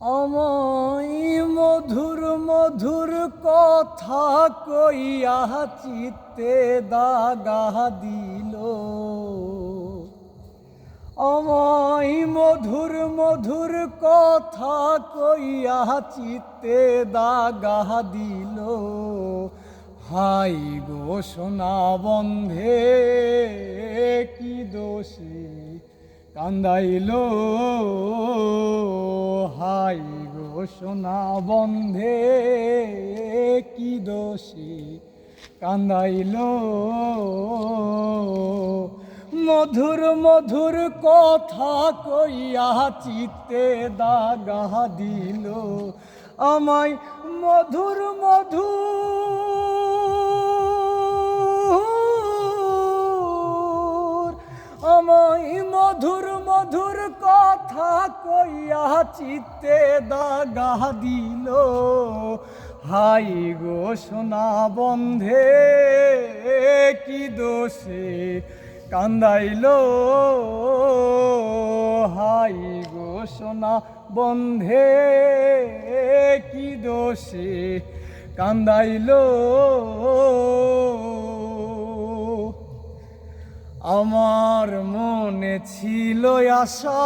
আমায় মধুর মধুর কথা কইয়া চিত্তে দাগা দিল। আমায় মধুর মধুর কথা কইয়া চিত্তে দাগা দিল। হাই গো বন্ধে, কি দোষী কান্দাইল। সোনা বন্ধে, কি দোষী কান্দাইল? মধুর মধুর কথা কইয়া চিত্তে দাগা দিল। আমায় মধুর মধুর কথা কইয়া চিত্তে দাগা দিল। হাই গো সোনা বন্ধে, কি দোষে কান্দাইল? হাই গো সোনা বন্ধে, কি দোষে কান্দাইল? আমার মনে ছিল আশা,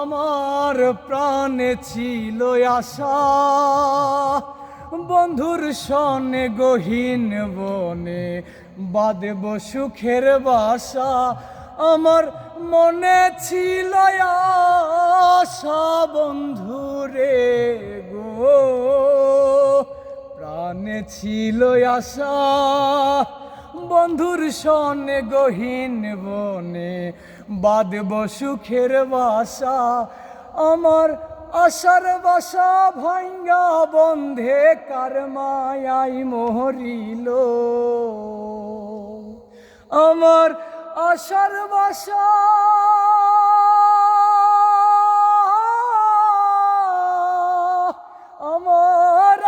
আমার প্রাণে ছিল আশা। বন্ধুর সনে গহীন বনে বাদেব সুখের বাসা, আমার মনে ছিল আশা। বন্ধুরে গো, প্রাণে ছিল আশা। বন্ধুর সনে গহীন বনে বাদব সুখের বাসা। আমার আশার বাসা ভাঙ্গা বন্ধে, কার মায়াই মহরিল। আমার আশার বাসা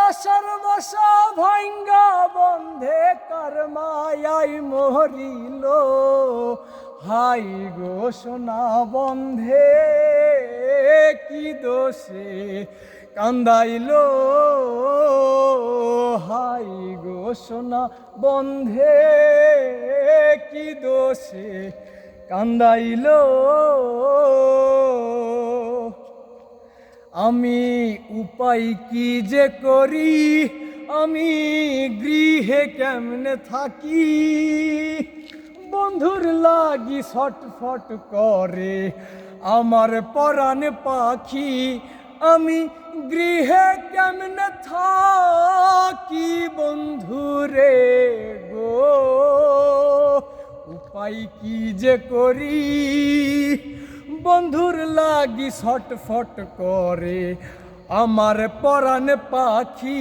আমার আশার বাসা ভাঙ্গা বন্ধে কার মায়াই মহরিল। হাই গো সোনা বন্ধে, কি দোষে কান্দাইল? হাই গো সোনা বন্ধে, কি দোষে কান্দাইল? আমি উপায় কি যে করি? আমি গৃহে কেমনে থাকি? বন্ধুর লাগি ছটফট করে আমার পরাণ পাখি, আমি গৃহে কেমনে থাকি বন্ধুরে গো? উপায় কি যে করি? বন্ধুর লাগি ছটফট করে। আমার পরাণ পাখি